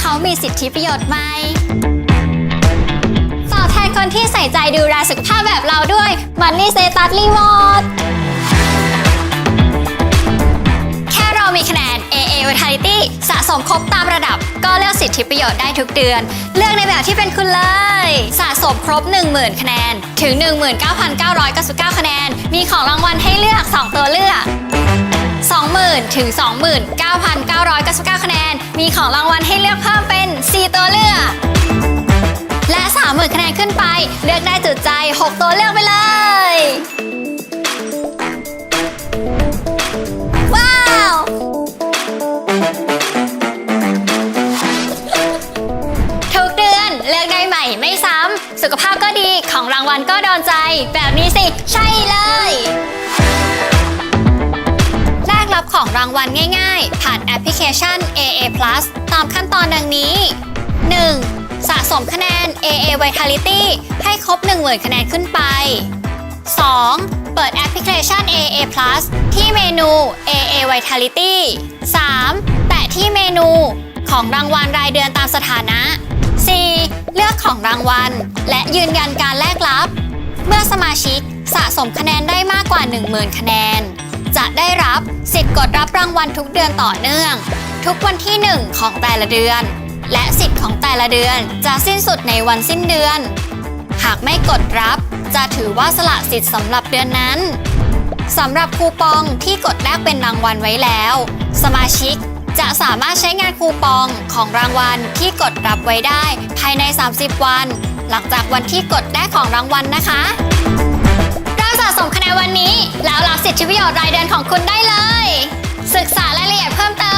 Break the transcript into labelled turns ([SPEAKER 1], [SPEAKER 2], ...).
[SPEAKER 1] เขามีสิทธิประโยชน์ใหม่ตอบแทนคนที่ใส่ใจดูแลสุขภาพแบบเราด้วย Money Status Reward แค่เรามีคะแนน AA Vitality สะสมครบตามระดับ ก็เลือกสิทธิประโยชน์ได้ทุกเดือน เลือกในแบบที่เป็นคุณเลย สะสมครบ 10,000 คะแนน ถึง 19,999 คะแนน มีของรางวัลให้เลือก 2 ตัวเลือก 20,000 ถึง 29,999 คะแนน มีของรางวัลให้เลือกเพิ่มเป็น 4 ตัวเลือก และ 30,000 คะแนนขึ้นไป เลือกได้จุดใจ 6 ตัวเลือกไปเลย ว้าว ทุกเดือนเลือกได้ใหม่ไม่ซ้ำ สุขภาพก็ดีของรางวัลก็โดนใจ แบบนี้สิ ใช่เลย รางวัลง่ายๆ ผ่านแอปพลิเคชัน AA Plus ตามขั้นตอนดังนี้ 1. สะสมคะแนน AA Vitality ให้ครบ 10,000 คะแนนขึ้นไป 2. เปิดแอปพลิเคชัน AA Plus ที่เมนู AA Vitality 3. แตะที่เมนูของรางวัลรายเดือนตามสถานะ 4. เลือกของรางวัล และยืนยันการแลกรับ เมื่อสมาชิกสะสมคะแนนได้มากกว่า 10,000 คะแนน จะได้รับสิทธิ์กดรับรางวัลทุกเดือนต่อเนื่อง ทุกวันที่ 1 ของแต่ละเดือน และสิทธิ์ของแต่ละเดือนจะสิ้นสุดในวันสิ้นเดือน หากไม่กดรับจะถือว่าสละสิทธิ์สำหรับเดือนนั้นสำหรับคูปองที่กดแลกเป็นรางวัลไว้แล้ว สมาชิกจะสามารถใช้งานคูปองของรางวัลที่กดรับไว้ได้ ภายใน 30 วัน หลังจากวันที่กดแลกของรางวัลนะคะเริ่มสะสมคะแนนวันนี้แล้ว สิทธิประโยชน์รายเดือนของคุณได้เลย ศึกษารายละเอียดเพิ่มเติม